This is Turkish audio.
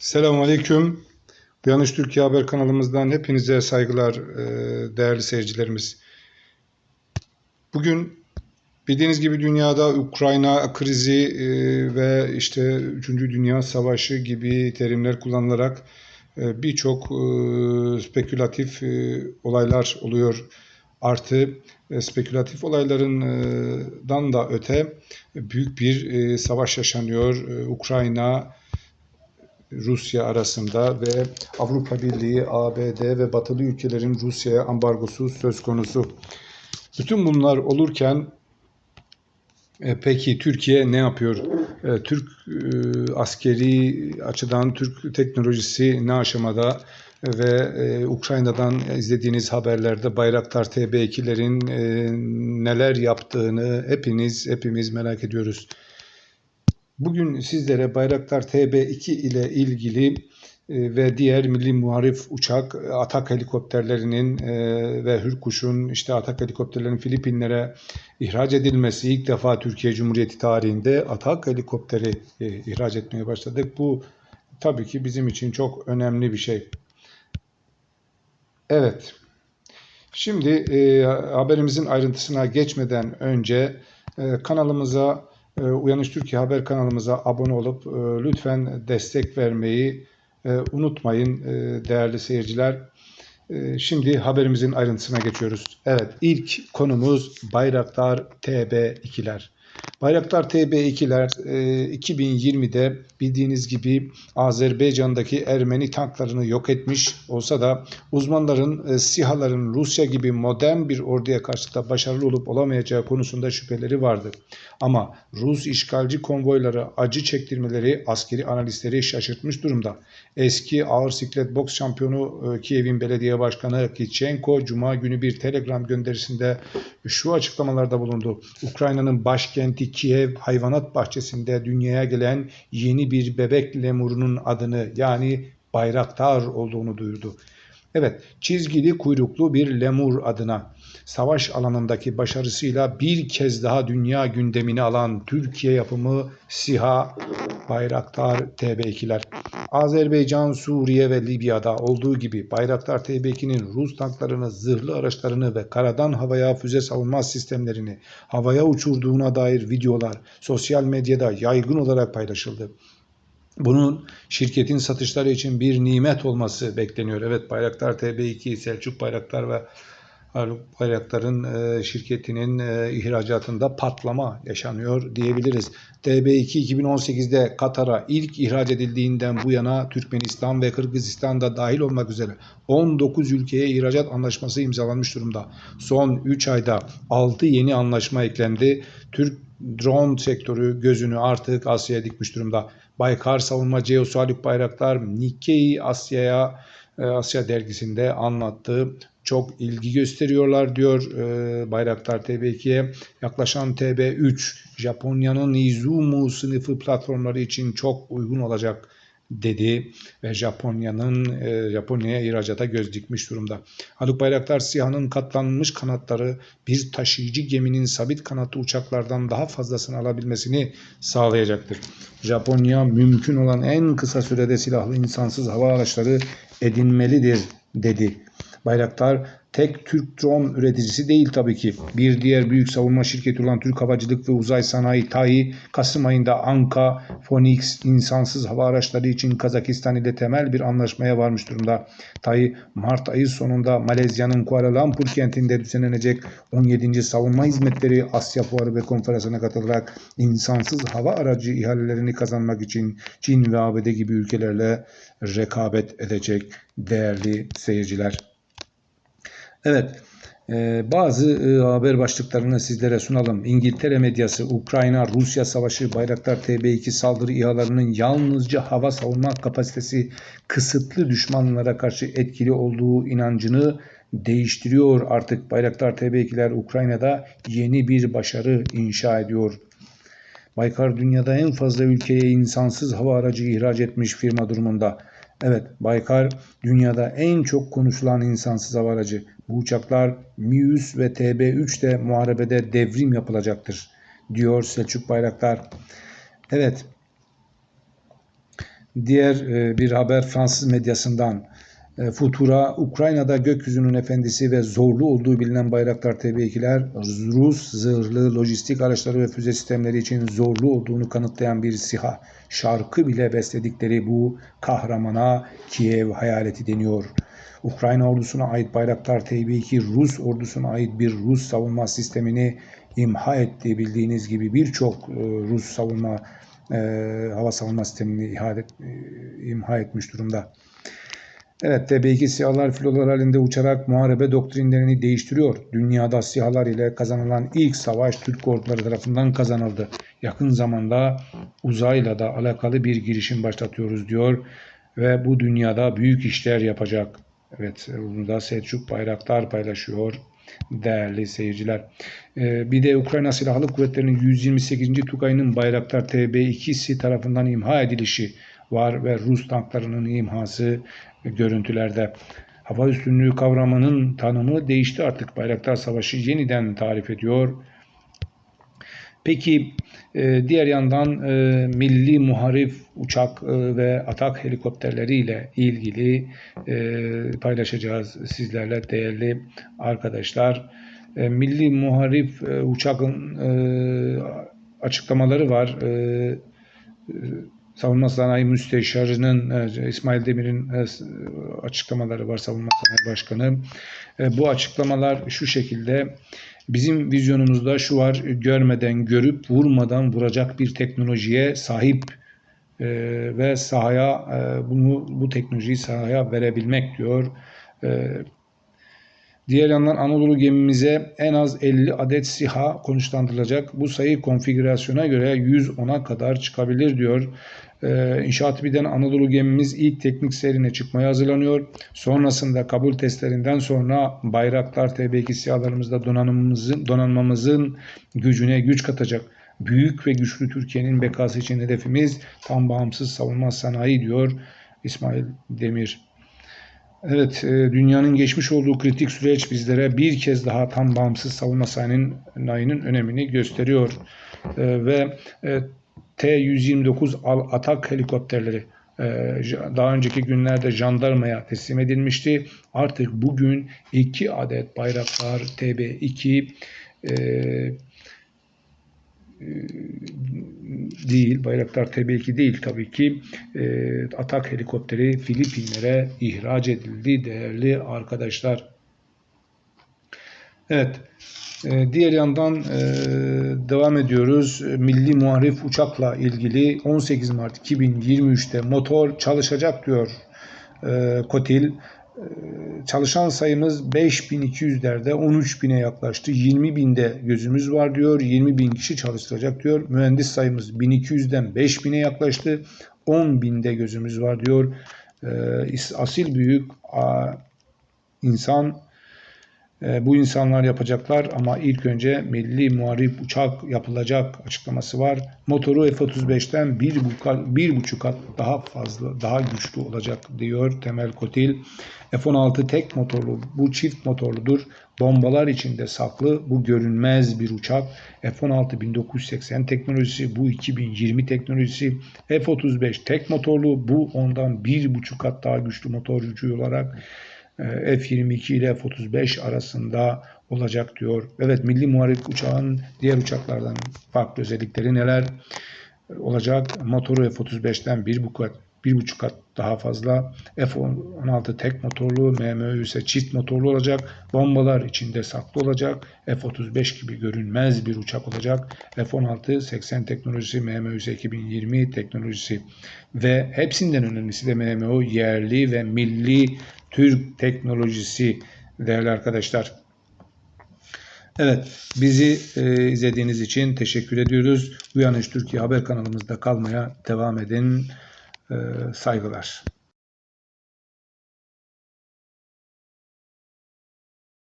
Selamun Aleyküm. Uyanış Türkiye Haber kanalımızdan hepinize saygılar e, değerli seyircilerimiz. Bugün bildiğiniz gibi dünyada Ukrayna krizi e, ve işte 3. Dünya Savaşı gibi terimler kullanılarak e, birçok spekülatif olaylar oluyor. Artı spekülatif olaylarından da öte büyük bir savaş yaşanıyor. Ukrayna Rusya arasında ve Avrupa Birliği, ABD ve batılı ülkelerin Rusya'ya ambargosu söz konusu. Bütün bunlar olurken e, peki Türkiye ne yapıyor? E, Türk e, askeri açıdan Türk teknolojisi ne aşamada? Ve e, Ukrayna'dan izlediğiniz haberlerde Bayraktar TB2'lerin e, neler yaptığını hepiniz hepimiz merak ediyoruz. Bugün sizlere Bayraktar TB2 ile ilgili e, ve diğer milli muharif uçak, atak helikopterlerinin e, ve Hürkuş'un işte atak helikopterlerin Filipinlere ihraç edilmesi ilk defa Türkiye Cumhuriyeti tarihinde atak helikopteri e, ihraç etmeye başladık. Bu tabii ki bizim için çok önemli bir şey. Evet. Şimdi e, haberimizin ayrıntısına geçmeden önce e, kanalımıza e, Uyanış Türkiye Haber kanalımıza abone olup e, lütfen destek vermeyi e, unutmayın e, değerli seyirciler. Şimdi haberimizin ayrıntısına geçiyoruz. Evet ilk konumuz Bayraktar TB2'ler. Bayraktar TB2'ler 2020'de bildiğiniz gibi Azerbaycan'daki Ermeni tanklarını yok etmiş olsa da uzmanların e, SİHA'ların Rusya gibi modern bir orduya karşı da başarılı olup olamayacağı konusunda şüpheleri vardı. Ama Rus işgalci konvoyları acı çektirmeleri askeri analistleri şaşırtmış durumda. Eski ağır siklet boks şampiyonu e, Kiev'in belediye başkanı Kitchenko Cuma günü bir telegram gönderisinde şu açıklamalarda bulundu. Ukrayna'nın başkenti Kiev hayvanat bahçesinde dünyaya gelen yeni bir bebek lemurunun adını yani Bayraktar olduğunu duyurdu. Evet, çizgili kuyruklu bir lemur adına savaş alanındaki başarısıyla bir kez daha dünya gündemini alan Türkiye yapımı SİHA Bayraktar TB2'ler. Azerbaycan, Suriye ve Libya'da olduğu gibi Bayraktar TB2'nin Rus tanklarını, zırhlı araçlarını ve karadan havaya füze savunma sistemlerini havaya uçurduğuna dair videolar sosyal medyada yaygın olarak paylaşıldı. Bunun şirketin satışları için bir nimet olması bekleniyor. Evet Bayraktar TB2, Selçuk Bayraktar ve Haluk Bayraktar'ın e, şirketinin e, ihracatında patlama yaşanıyor diyebiliriz. TB2 2018'de Katar'a ilk ihraç edildiğinden bu yana Türkmenistan ve Kırgızistan da dahil olmak üzere 19 ülkeye ihracat anlaşması imzalanmış durumda. Son 3 ayda 6 yeni anlaşma eklendi. Türk drone sektörü gözünü artık Asya'ya dikmiş durumda. Baykar Savunmacı Ceos Haluk Bayraktar Nikkei Asya'ya e, Asya dergisinde anlattı. Çok ilgi gösteriyorlar diyor e, Bayraktar TB2'ye. Yaklaşan TB3 Japonya'nın Izumo sınıfı platformları için çok uygun olacak dedi ve Japonya'nın e, Japonya'ya ihracata göz dikmiş durumda. Haluk Bayraktar SİHA'nın katlanmış kanatları bir taşıyıcı geminin sabit kanatlı uçaklardan daha fazlasını alabilmesini sağlayacaktır. Japonya mümkün olan en kısa sürede silahlı insansız hava araçları edinmelidir dedi. Bayraktar tek Türk drone üreticisi değil tabii ki. Bir diğer büyük savunma şirketi olan Türk Havacılık ve Uzay Sanayi TAİ, Kasım ayında Anka, Phoenix insansız hava araçları için Kazakistan ile temel bir anlaşmaya varmış durumda. TAİ, Mart ayı sonunda Malezya'nın Kuala Lumpur kentinde düzenlenecek 17. Savunma Hizmetleri Asya Fuarı ve Konferansı'na katılarak insansız hava aracı ihalelerini kazanmak için Çin ve ABD gibi ülkelerle rekabet edecek değerli seyirciler. Evet, e, bazı e, haber başlıklarını sizlere sunalım. İngiltere medyası, Ukrayna-Rusya savaşı, Bayraktar TB2 saldırı İHA'larının yalnızca hava savunma kapasitesi kısıtlı düşmanlara karşı etkili olduğu inancını değiştiriyor. Artık Bayraktar TB2'ler Ukrayna'da yeni bir başarı inşa ediyor. Baykar dünyada en fazla ülkeye insansız hava aracı ihraç etmiş firma durumunda. Evet, Baykar dünyada en çok konuşulan insansız hava aracı. Bu uçaklar Mi-100 ve TB3'te muharebede devrim yapılacaktır, diyor Selçuk Bayraktar. Evet, Diğer e, bir haber Fransız medyasından. E, Futura, Ukrayna'da gökyüzünün efendisi ve zorlu olduğu bilinen Bayraktar TB2'ler Rus zırhlı lojistik araçları ve füze sistemleri için zorlu olduğunu kanıtlayan bir siha. Şarkı bile besledikleri bu kahramana Kiev hayaleti deniyor. Ukrayna ordusuna ait Bayraktar TB2 Rus ordusuna ait bir Rus savunma sistemini imha etti. Bildiğiniz gibi birçok e, Rus savunma e, hava savunma sistemini imha etmiş durumda. Evet, TB2 SİHA'lar filolar halinde uçarak muharebe doktrinlerini değiştiriyor. Dünyada SİHA'lar ile kazanılan ilk savaş Türk orduları tarafından kazanıldı. Yakın zamanda uzayla da alakalı bir girişim başlatıyoruz diyor ve bu dünyada büyük işler yapacak. Evet, bunu da Selçuk Bayraktar paylaşıyor değerli seyirciler. Ee, bir de Ukrayna Silahlı Kuvvetleri'nin 128. Tugay'ın Bayraktar TB2'si tarafından imha edilişi var ve Rus tanklarının imhası görüntülerde. Hava üstünlüğü kavramının tanımı değişti artık. Bayraktar Savaşı yeniden tarif ediyor. Peki e, diğer yandan e, milli muharif uçak e, ve atak helikopterleriyle ilgili paylaşacağız sizlerle değerli arkadaşlar. Milli muharif uçakın açıklamaları var. Savunma Sanayi Müsteşarı'nın İsmail Demir'in açıklamaları var Savunma Sanayi Başkanı. Bu açıklamalar şu şekilde Bizim vizyonumuzda şu var, görmeden görüp vurmadan vuracak bir teknolojiye sahip e, ve sahaya e, bunu bu teknolojiyi sahaya verebilmek diyor. E, diğer yandan Anadolu gemimize en az 50 adet SİHA konuşlandırılacak. Bu sayı konfigürasyona göre 110'a kadar çıkabilir diyor. Ee, İnşaat Biden Anadolu gemimiz ilk teknik serine çıkmaya hazırlanıyor. Sonrasında kabul testlerinden sonra Bayraktar TB2 SİHA'larımızda donanımımızın, donanmamızın gücüne güç katacak. Büyük ve güçlü Türkiye'nin bekası için hedefimiz tam bağımsız savunma sanayi diyor İsmail Demir. Evet, e, dünyanın geçmiş olduğu kritik süreç bizlere bir kez daha tam bağımsız savunma sanayinin önemini gösteriyor. E, ve e, T-129 Atak helikopterleri e, daha önceki günlerde jandarmaya teslim edilmişti. Artık bugün iki adet Bayraktar TB2 e, e, değil, Bayraktar TB2 değil tabii ki e, atak helikopteri Filipinlere ihraç edildi değerli arkadaşlar. Evet, ee, diğer yandan e, devam ediyoruz. Milli Muharif Uçak'la ilgili 18 Mart 2023'te motor çalışacak diyor e, Kotil. E, çalışan sayımız 5200'lerde 13.000'e yaklaştı. 20.000'de gözümüz var diyor. 20.000 kişi çalıştıracak diyor. Mühendis sayımız 1200'den 5000'e yaklaştı. 10.000'de gözümüz var diyor. Asil büyük insan e, bu insanlar yapacaklar ama ilk önce milli muharip uçak yapılacak açıklaması var. Motoru F-35'ten bir, bir buçuk kat daha fazla, daha güçlü olacak diyor Temel Kotil. F-16 tek motorlu, bu çift motorludur. Bombalar içinde saklı, bu görünmez bir uçak. F-16 1980 teknolojisi, bu 2020 teknolojisi. F-35 tek motorlu, bu ondan bir buçuk kat daha güçlü motorcu olarak F-22 ile F-35 arasında olacak diyor. Evet milli muharip uçağın diğer uçaklardan farklı özellikleri neler olacak? Motoru F-35'ten bir bu kat bir buçuk kat daha fazla. F-16 tek motorlu, MMÖ ise çift motorlu olacak. Bombalar içinde saklı olacak. F-35 gibi görünmez bir uçak olacak. F-16 80 teknolojisi, MMÖ ise 2020 teknolojisi ve hepsinden önemlisi de MMO yerli ve milli Türk teknolojisi değerli arkadaşlar. Evet, bizi e, izlediğiniz için teşekkür ediyoruz. Uyanış Türkiye haber kanalımızda kalmaya devam edin. E, saygılar.